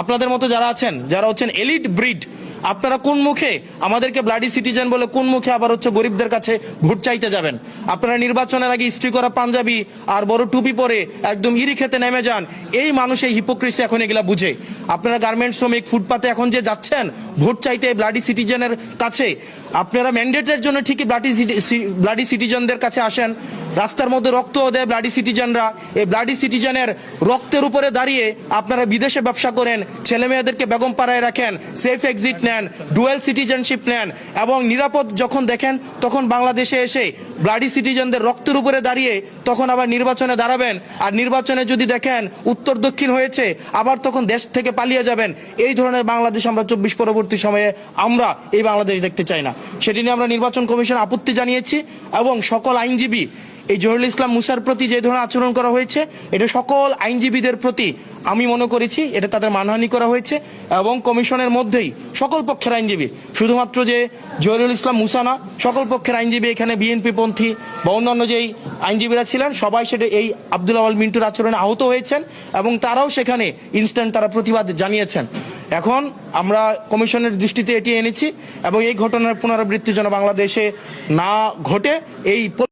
আপনাদের মতো যারা আছেন, যারা হচ্ছেন এলিট ব্রিড আপনারা কোন মুখে আমাদেরকে ব্লাডি সিটিজেন বলে কোন মুখে আবার হচ্ছে গরিবদের কাছে ভোট চাইতে যাবেন? আপনারা নির্বাচনের আগে ইস্ত্রি করা পাঞ্জাবি আর বড় টুপি পরে একদম ইরি খেতে নেমে যান, এই মানুষ, এই হিপোক্রেসি এখন এগুলা বুঝে। আপনারা গার্মেন্ট শ্রমিক, ফুটপাতে এখন যে যাচ্ছেন, ভোট চাইতে ব্লাডি সিটিজেনের কাছে, আপনারা ম্যান্ডেটের জন্য ঠিকই ব্লাডি ব্লাডি সিটিজেনদের কাছে আসেন। রাস্তার মধ্যে রক্ত দেয় ব্লাডি সিটিজেনরা এই ব্লাডি সিটিজেনের রক্তের উপরে দাঁড়িয়ে আপনারা বিদেশে ব্যবসা করেন, ছেলে মেয়েদেরকে বেগম পাড়ায় রাখেন সেফ এক্সিট নেন ডুয়েল সিটিজেনশিপ নেন এবং নিরাপদ যখন দেখেন, তখন বাংলাদেশে এসে ব্লাডি সিটিজেনদের রক্তের উপরে দাঁড়িয়ে তখন আবার নির্বাচনে দাঁড়াবেন। আর নির্বাচনে যদি দেখেন উত্তর দক্ষিণ হয়েছে, আবার তখন দেশ থেকে পালিয়ে যাবেন। এই ধরনের বাংলাদেশ আমরা চব্বিশ পরবর্তী সময়ে আমরা এই বাংলাদেশ দেখতে চাই না। সেটি নিয়ে আমরা নির্বাচন কমিশন আপত্তি জানিয়েছি এবং সকল আইনজীবী এই জহিরুল ইসলাম মুসার প্রতি যে ধরনের আচরণ করা হয়েছে, এটা সকল আইনজীবীদের প্রতি আমি মনে করেছি, এটা তাদের মানহানি করা হয়েছে এবং কমিশনের মধ্যেই সকল পক্ষের আইনজীবী, শুধুমাত্র যে জহিরুল ইসলাম মুসা না, সকল পক্ষের আইনজীবী এখানে বিএনপি পন্থী বা অন্যান্য যেই আইনজীবীরা ছিলেন, সবাই সেটা এই আব্দুল আওয়াল মিন্টুর আচরণে আহত হয়েছেন এবং তারাও সেখানে ইনস্ট্যান্ট তারা প্রতিবাদ জানিয়েছেন। এখন আমরা কমিশনের দৃষ্টিতে এটি এনেছি এবং এই ঘটনার পুনরাবৃত্তি যেন বাংলাদেশে না ঘটে, এই